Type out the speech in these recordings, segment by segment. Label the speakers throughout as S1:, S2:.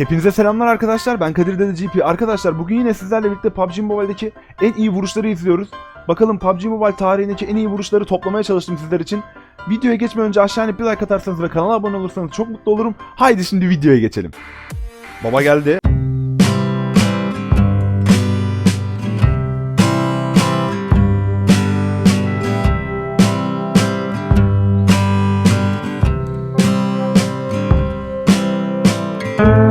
S1: Hepinize selamlar arkadaşlar. Ben Kadir Dede GP. Arkadaşlar bugün yine sizlerle birlikte PUBG Mobile'deki en iyi vuruşları izliyoruz. Bakalım PUBG Mobile tarihindeki en iyi vuruşları toplamaya çalıştım sizler için. Videoya geçmeden önce aşağıya bir like atarsanız ve kanala abone olursanız çok mutlu olurum. Haydi şimdi videoya geçelim. Baba geldi. Oo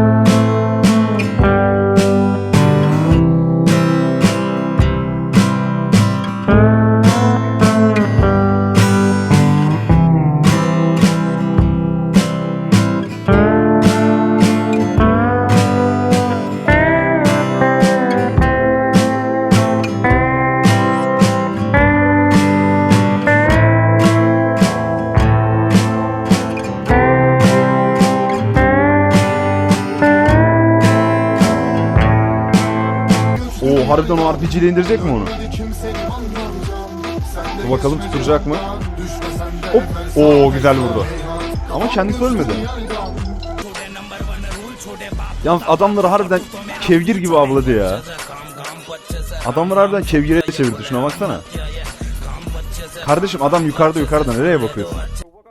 S1: harbiden o RPG'de indirecek mi onu? Dur bakalım tutturacak mı? Hop. Oo güzel vurdu. Ama kendisi ölmedi. Yalnız adamları harbiden kevgir gibi avladı ya. Adamları harbiden kevgire çevirdi şuna baksana. Kardeşim adam yukarıda yukarıda nereye bakıyorsun?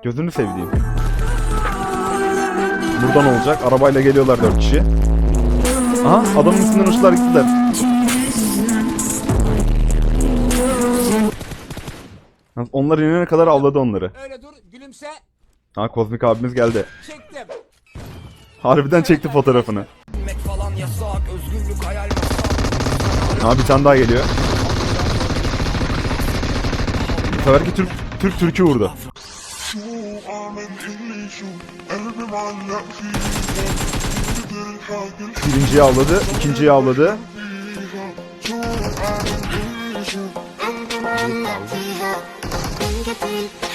S1: Gözünü sevdiğim. Buradan olacak. Arabayla geliyorlar dört kişi. Aha adamın üstünden uçtular gittiler. Onlar inene kadar avladı onları.
S2: Öyle dur gülümse.
S1: Ha Kozmik abimiz geldi.
S2: Çektim.
S1: Harbiden çekti fotoğrafını. Ha bir tane daha geliyor. Bu seferki Türk, Türk Türk'ü vurdu. Birinciyi avladı, ikinciyi avladı.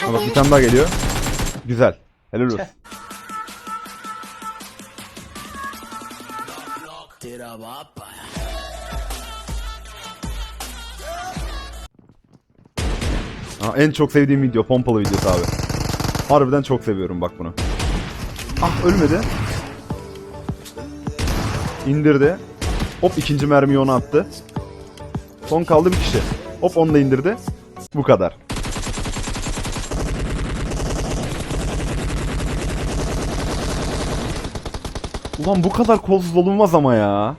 S1: Ha bak bir tane daha geliyor. Güzel. Helal olsun. Ha, en çok sevdiğim video pompalı videosu abi. Harbiden çok seviyorum bak bunu. Ah ölmedi. İndirdi. Hop ikinci mermiyi ona attı. Son kaldı bir kişi. Hop onu da indirdi. Bu kadar. Ulan bu kadar kolsuz olunmaz ama ya.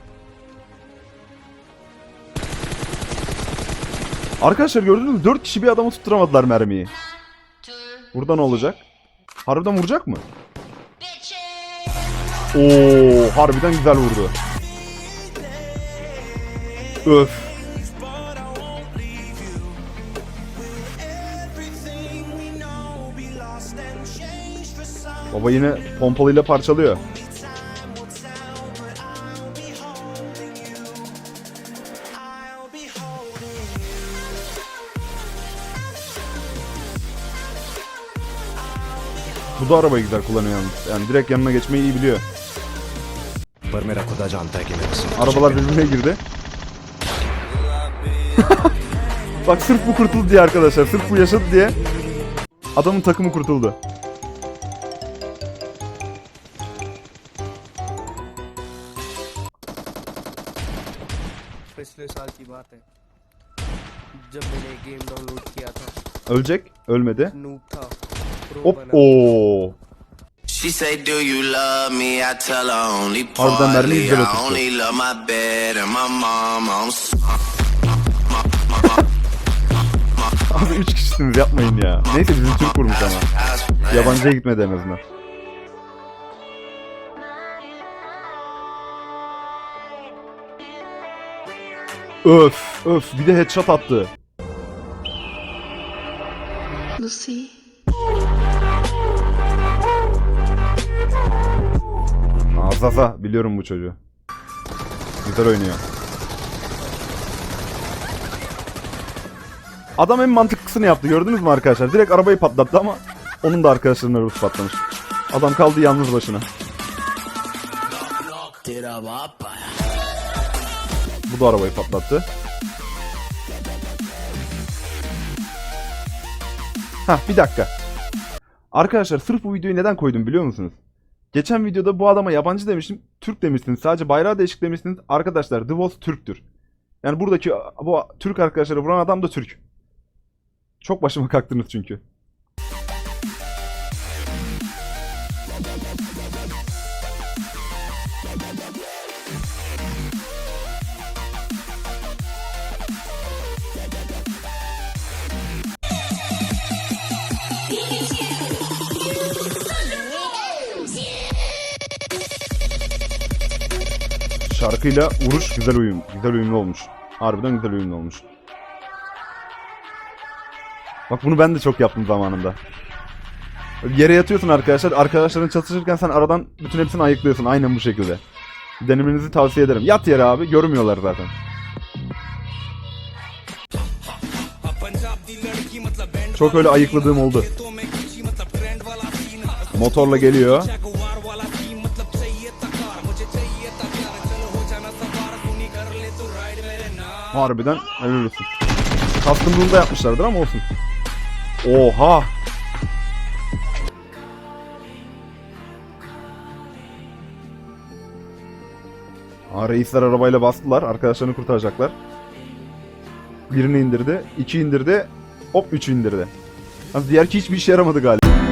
S1: Arkadaşlar gördünüz mü? 4 kişi bir adamı tutturamadılar mermiyi. Burada ne olacak? Harbiden vuracak mı? Oo, harbiden güzel vurdu. Öf. Baba yine pompalıyla parçalıyor. Bu da arabayı güzel kullanıyor yalnız. Yani direkt yanına geçmeyi iyi biliyor.
S3: पर मेरा खुदा जानता है कि मेरे से
S1: Arabalar birbirine girdi. Bak sırf bu kurtuldu diye arkadaşlar. Sırf bu yaşadı diye. Adamın takımı kurtuldu.
S4: पिछले साल की बात है जब मैंने गेम डाउनलोड किया था
S1: Ölecek. Ölmedi.
S4: नूब था pro
S1: Hop. Oo.
S5: She say, Do you love me? I tell her only
S1: Harbiden mermi
S5: partly.
S1: güzel
S5: I
S1: oturttu.
S5: only love my bed and my mom. I'm
S1: Abi 3 kişisiniz yapmayın ya. Neyse bizim Türk vurmuş ama. Yabancıya gitmedi en azından. Öf öf bir de headshot attı.
S6: Lucy.
S1: Azaza biliyorum bu çocuğu. Güzel oynuyor. Adam en mantıklısını yaptı gördünüz mü arkadaşlar? Direkt arabayı patlattı ama onun da arkadaşlarının arabası patlamış. Adam kaldı yalnız başına. Bu da arabayı patlattı. Hah bir dakika. Arkadaşlar sırf bu videoyu neden koydum biliyor musunuz? Geçen videoda bu adama yabancı demiştim. Türk demişsiniz. Sadece bayrağı değişik demişsiniz. Arkadaşlar The Wolf Türktür. Yani buradaki bu Türk arkadaşları vuran adam da Türk. Çok başıma kalktınız çünkü. Şarkıyla vuruş güzel uyum. Güzel uyumlu olmuş. Harbiden güzel uyumlu olmuş. Bak bunu ben de çok yaptım zamanında. Yere yatıyorsun arkadaşlar. Arkadaşların çatışırken sen aradan bütün hepsini ayıklıyorsun. Aynen bu şekilde. Denemenizi tavsiye ederim. Yat yere abi. Görmüyorlar zaten. Çok öyle ayıkladığım oldu. Motorla geliyor. Harbiden helal olsun. Custom da yapmışlardır ama olsun. Oha! Aa, reisler arabayla bastılar. Arkadaşlarını kurtaracaklar. Birini indirdi. iki indirdi. Hop üçü indirdi. Yalnız diğer hiçbir işe yaramadı galiba.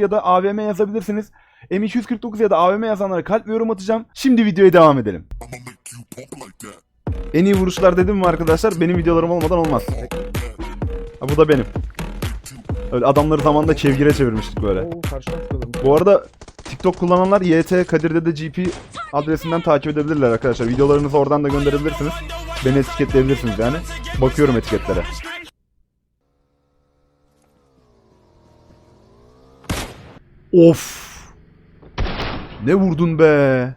S1: Ya da AVM yazabilirsiniz. M249 ya da AVM yazanlara kalp ve yorum atacağım. Şimdi videoya devam edelim. En iyi vuruşlar dedim mi arkadaşlar? Benim videolarım olmadan olmaz. Ha, bu da benim. Öyle adamları zamanında çevgire çevirmiştik böyle. Bu arada TikTok kullananlar YT Kadir'de de GP adresinden takip edebilirler arkadaşlar. Videolarınızı oradan da gönderebilirsiniz. Beni etiketleyebilirsiniz yani. Bakıyorum etiketlere. Of. Ne vurdun be?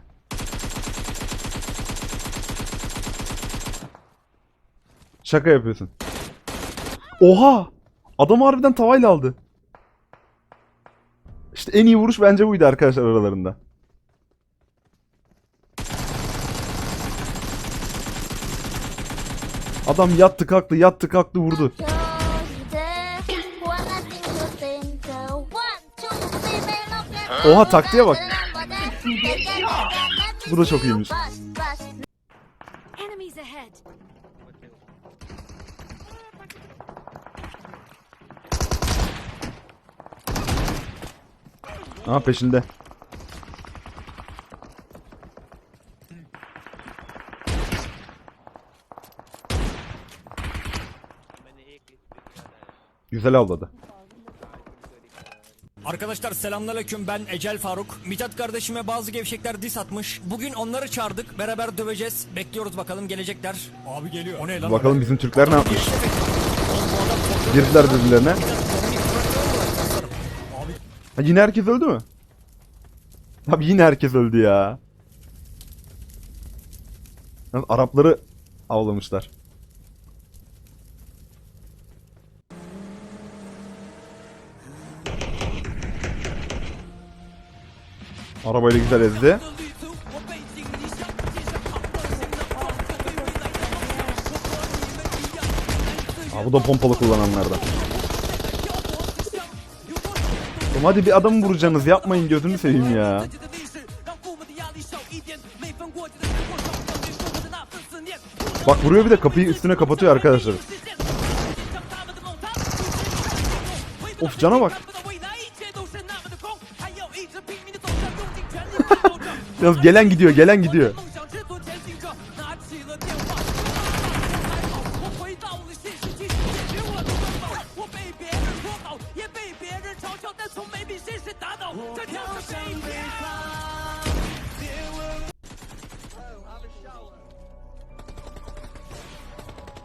S1: Şaka yapıyorsun. Oha! Adam harbiden tavayla aldı. İşte en iyi vuruş bence buydu arkadaşlar aralarında. Adam yattı kalktı yattı kalktı vurdu.
S6: Oha taktiğe bak.
S1: Bu da çok iyiymiş. Aha peşinde. Güzel avladı.
S7: Arkadaşlar selamünaleyküm ben Ecel Faruk. Mithat kardeşime bazı gevşekler dis atmış. Bugün onları çağırdık. Beraber döveceğiz. Bekliyoruz bakalım gelecekler. Abi geliyor. O ne lan?
S1: Bakalım bizim Türkler ne yapmış. Girdiler birbirlerine. Ha, yine herkes öldü mü? Abi yine herkes öldü ya. Arapları avlamışlar. Arabayla güzel ezdi. Aa, bu da pompalı kullananlardan. Oğlum hadi bir adamı vuracaksınız yapmayın gözünü seveyim ya. Bak vuruyor bir de kapıyı üstüne kapatıyor arkadaşlar. Of cana bak. Yalnız gelen gidiyor gelen gidiyor.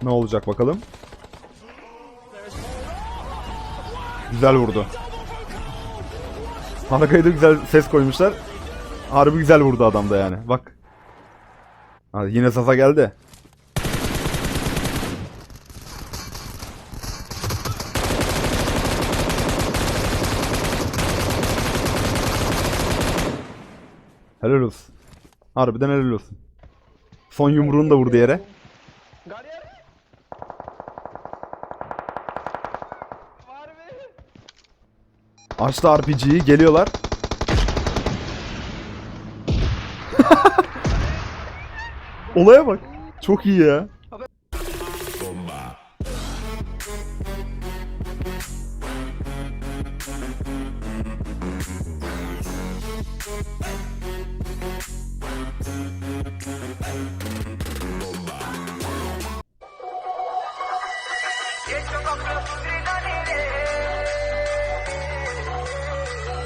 S1: Ne olacak bakalım. Güzel vurdu. Arkaya da güzel ses koymuşlar. Harbi güzel vurdu adam da yani. Bak. Hadi yine Sasa geldi. Helal olsun. Harbiden helal olsun. Son yumruğunu da vurdu yere. Açtı RPG'yi geliyorlar. Olaya bak. Çok iyi ya.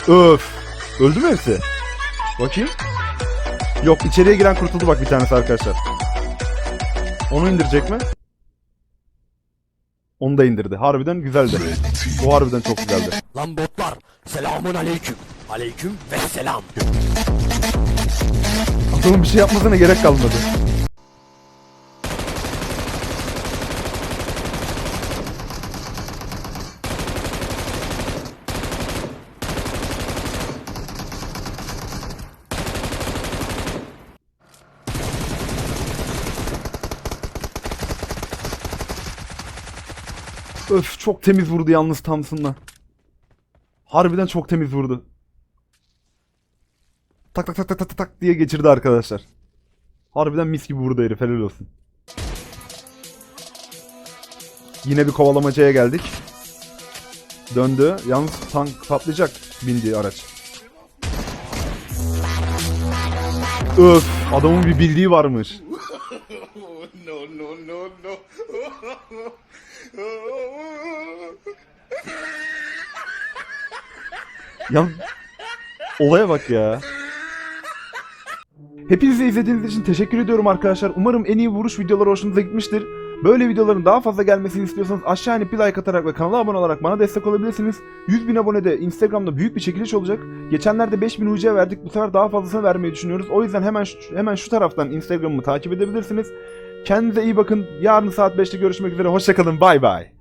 S1: Öf. Öldü mü hepsi? Bakayım. Yok içeriye giren kurtuldu bak bir tanesi arkadaşlar. Onu indirecek mi? Onu da indirdi. Harbiden güzeldi. Bu harbiden çok güzeldi.
S3: Lan botlar. Selamun aleyküm. Aleyküm ve selam.
S1: Adamın bir şey yapmasına gerek kalmadı. Öf çok temiz vurdu yalnız Thompson'la. Harbiden çok temiz vurdu. Tak tak tak tak tak tak diye geçirdi arkadaşlar. Harbiden mis gibi vurdu herif helal olsun. Yine bir kovalamacaya geldik. Döndü. Yalnız tank patlayacak bindiği araç. Öf adamın bir bildiği varmış.
S8: No, no, no, no.
S1: Ya olaya bak ya. Hepinize izlediğiniz için teşekkür ediyorum arkadaşlar. Umarım en iyi vuruş videoları hoşunuza gitmiştir. Böyle videoların daha fazla gelmesini istiyorsanız aşağı inip bir like atarak ve kanala abone olarak bana destek olabilirsiniz. 100 bin abonede Instagram'da büyük bir çekiliş olacak. Geçenlerde 5000 UC verdik. Bu sefer daha fazlasını vermeyi düşünüyoruz. O yüzden hemen şu, hemen şu taraftan Instagram'ımı takip edebilirsiniz. Kendinize iyi bakın. Yarın saat 5'te görüşmek üzere. Hoşçakalın. Bay bay.